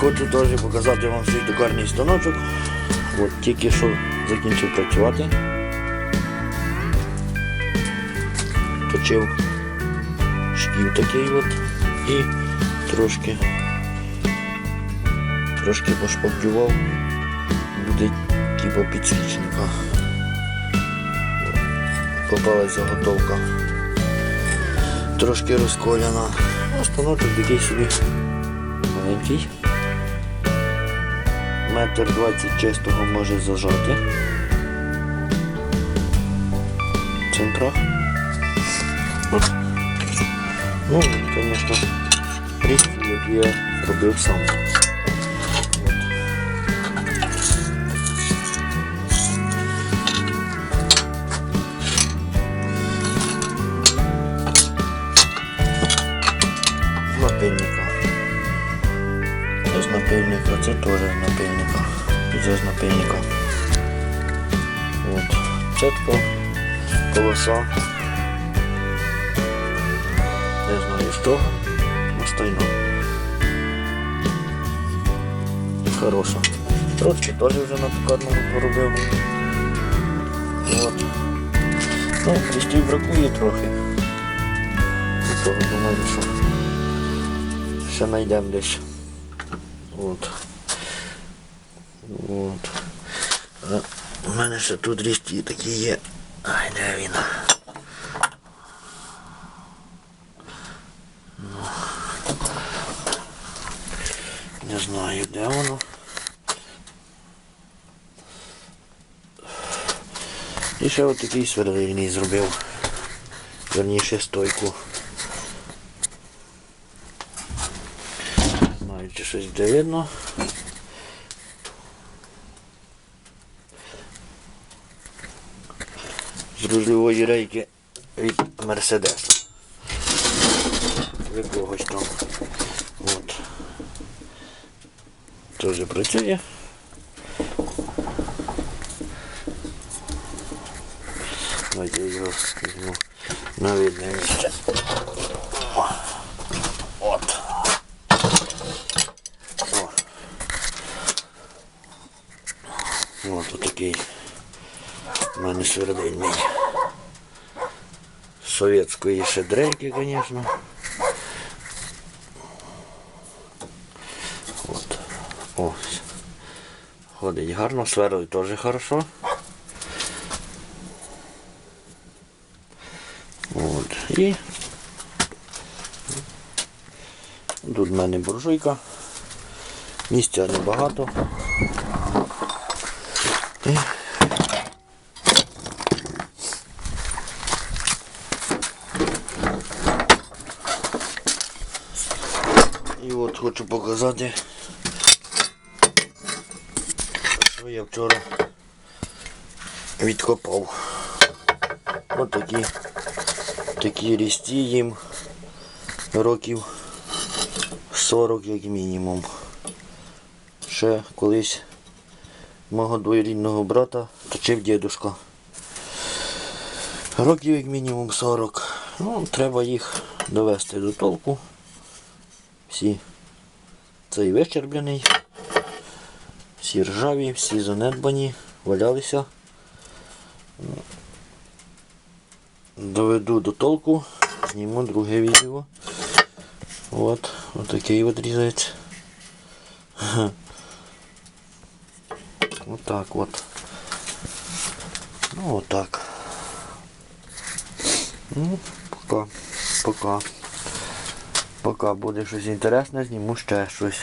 Хочу теж показати вам свій токарний станочок. От тільки що закінчив працювати. Точив шків такий от і трошки трошки пошпаклював. Буде типу підсвічника. Попалась заготовка. Трошки розколяна. Ну, станочок такий собі маленький. Метр двадцять чистого може зажати. Центра. Ну, звісно, різні, як я робив сам. Напильника, це теж з напильника. Це з напильника. От. Це така полоса. Не знаю з чого. Хороша. Трошки теж вже на токарному поробив. От. Ну, листів бракує трохи. Думаю, що ще знайдемо десь. От. От. А, У мене ще тут листі такі є. Ай, де він? Ну. Не знаю, де воно. І ще от такий сверлильний зробив. Верніше стойку. Знаю, чи щось буде видно. З рульової рейки від Мерседеса. Від когось там. От. Теж працює. Давайте його візьму на видне місце. От. От отакий у мене свердильний. Совєтської ще дрельки, звісно. От. Ось. Ходить гарно, сверлить теж хорошо. От. І тут в мене буржуйка. Місця небагато. І І от хочу показати, що я вчора відкопав. Ось такі, такі рісті їм років 40 як мінімум. Ще колись мого двоюрідного брата точив дідушка. Років як мінімум 40. Ну, треба їх довести до толку всі цей вищерблений, всі ржаві, всі занедбані, валялися. Доведу до толку, зніму друге відео. От, отакий от різається. так от. Ну отак. Ну, пока. Пока. Поки буде щось інтересне, зніму ще щось.